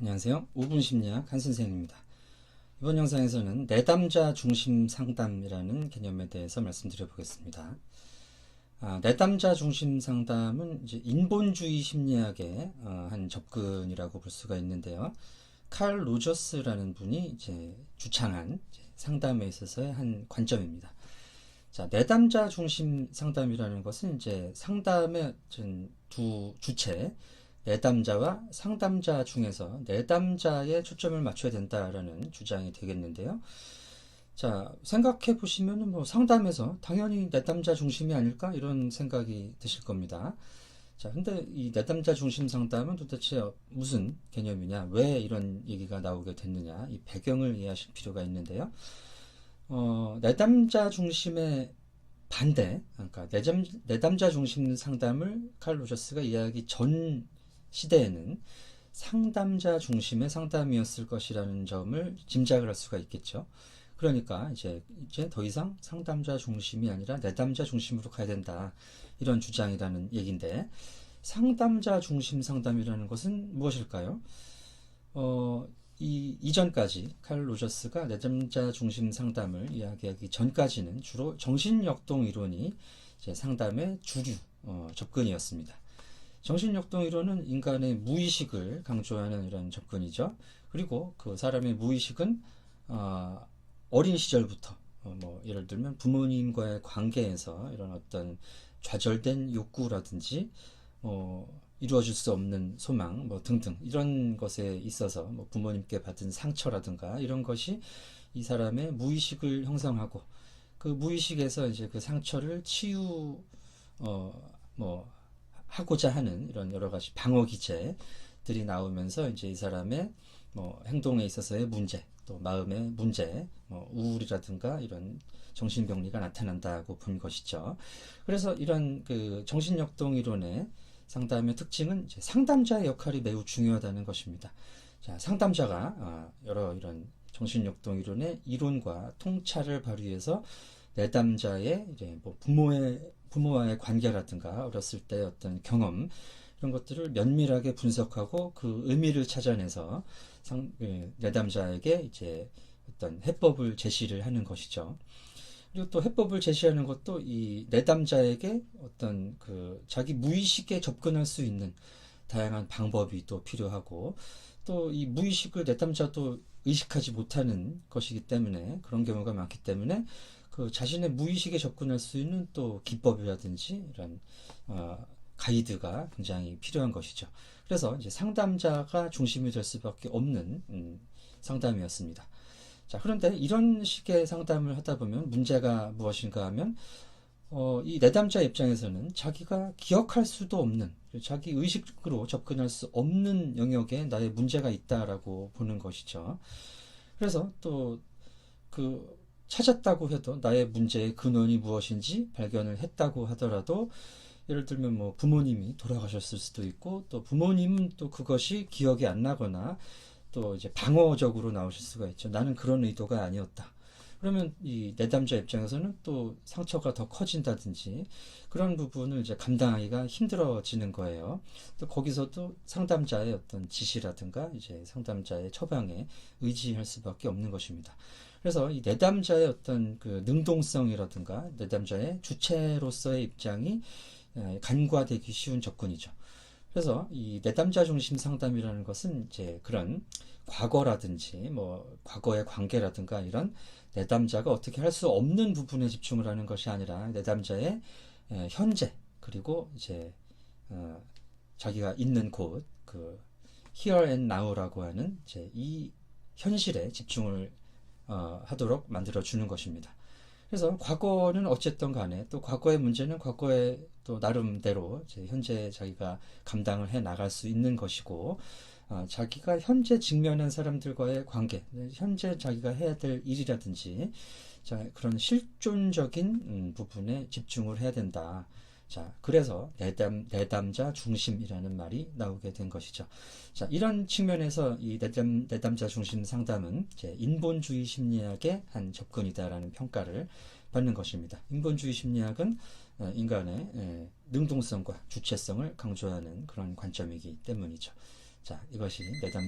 안녕하세요. 5분 심리학 한선생입니다. 이번 영상에서는 내담자 중심 상담이라는 개념에 대해서 말씀드려 보겠습니다. 아, 내담자 중심 상담은 인본주의 심리학의 어, 한 접근이라고 볼 수가 있는데요. 칼 로저스라는 분이 이제 주창한 이제 상담에 있어서의 한 관점입니다. 자, 내담자 중심 상담이라는 것은 이제 상담의 두 주체, 내담자와 상담자 중에서 내담자에 초점을 맞춰야 된다라는 주장이 되겠는데요. 자, 생각해 보시면은 뭐 상담에서 당연히 내담자 중심이 아닐까 이런 생각이 드실 겁니다. 자, 근데 이 내담자 중심 상담은 도대체 무슨 개념이냐, 왜 이런 얘기가 나오게 됐느냐, 이 배경을 이해하실 필요가 있는데요. 어, 내담자 중심의 반대, 그러니까 내담, 내담자 중심 상담을 칼 로저스가 이해하기 전 시대에는 상담자 중심의 상담이었을 것이라는 점을 짐작을 할 수가 있겠죠. 그러니까 이제 이제 더 이상 상담자 중심이 아니라 내담자 중심으로 가야 된다. 이런 주장이라는 얘기인데 상담자 중심 상담이라는 것은 무엇일까요? 어, 이 이전까지 칼 로저스가 내담자 중심 상담을 이야기하기 전까지는 주로 정신역동 이론이 상담의 주류 어, 접근이었습니다. 정신역동 이론은 인간의 무의식을 강조하는 이런 접근이죠. 그리고 그 사람의 무의식은 어, 어린 시절부터 어, 뭐 예를 들면 부모님과의 관계에서 이런 어떤 좌절된 욕구라든지 어, 이루어질 수 없는 소망 뭐 등등 이런 것에 있어서 뭐 부모님께 받은 상처라든가 이런 것이 이 사람의 무의식을 형성하고 그 무의식에서 이제 그 상처를 치유 어뭐 하고자 하는 이런 여러 가지 방어 기제들이 나오면서 이제 이 사람의 뭐 행동에 있어서의 문제, 또 마음의 문제, 뭐 우울이라든가 이런 정신병리가 나타난다고 본 것이죠. 그래서 이런 그 정신역동 이론의 상담의 특징은 상담자의 역할이 매우 중요하다는 것입니다. 자, 상담자가 아, 여러 이런 정신역동 이론의 이론과 통찰을 발휘해서 내담자의 이제 뭐 부모의 부모와의 관계라든가 어렸을 때 어떤 경험 이런 것들을 면밀하게 분석하고 그 의미를 찾아내서 상, 예, 내담자에게 이제 어떤 해법을 제시를 하는 것이죠. 그리고 또 해법을 제시하는 것도 이 내담자에게 어떤 그 자기 무의식에 접근할 수 있는 다양한 방법이 또 필요하고 또 이 무의식을 내담자도 의식하지 못하는 것이기 때문에 그런 경우가 많기 때문에 그 자신의 무의식에 접근할 수 있는 또 기법이라든지 이런 어, 가이드가 굉장히 필요한 것이죠. 그래서 이제 상담자가 중심이 될 수밖에 없는 음, 상담이었습니다. 자, 그런데 이런 식의 상담을 하다 보면 문제가 무엇인가 하면 어, 이 내담자 입장에서는 자기가 기억할 수도 없는 자기 의식으로 접근할 수 없는 영역에 나의 문제가 있다라고 보는 것이죠. 그래서 또그 찾았다고 해도 나의 문제의 근원이 무엇인지 발견을 했다고 하더라도 예를 들면 뭐 부모님이 돌아가셨을 수도 있고 또 부모님은 또 그것이 기억이 안 나거나 또 이제 방어적으로 나오실 수가 있죠. 나는 그런 의도가 아니었다. 그러면 이 내담자 입장에서는 또 상처가 더 커진다든지 그런 부분을 이제 감당하기가 힘들어지는 거예요. 또 거기서도 상담자의 어떤 지시라든가 이제 상담자의 처방에 의지할 수밖에 없는 것입니다. 그래서 이 내담자의 어떤 그 능동성이라든가 내담자의 주체로서의 입장이 간과되기 쉬운 접근이죠. 그래서 이 내담자 중심 상담이라는 것은 이제 그런 과거라든지 뭐 과거의 관계라든가 이런 내담자가 어떻게 할 수 없는 부분에 집중을 하는 것이 아니라 내담자의 현재 그리고 이제 어 자기가 있는 곳 그 here and now라고 하는 이제 이 현실에 집중을 어, 하도록 만들어 주는 것입니다. 그래서 과거는 어쨌든 간에 또 과거의 문제는 과거의 또 나름대로 현재 자기가 감당을 해 나갈 수 있는 것이고 어, 자기가 현재 직면한 사람들과의 관계, 현재 자기가 해야 될 일이라든지 자, 그런 실존적인 음, 부분에 집중을 해야 된다. 자, 그래서 내담, 내담자 중심이라는 말이 나오게 된 것이죠. 자, 이런 측면에서 이 내담, 내담자 중심 상담은 이제 인본주의 심리학의 한 접근이다라는 평가를 받는 것입니다. 인본주의 심리학은 어, 인간의 예, 능동성과 주체성을 강조하는 그런 관점이기 때문이죠. 자, 이것이 내담자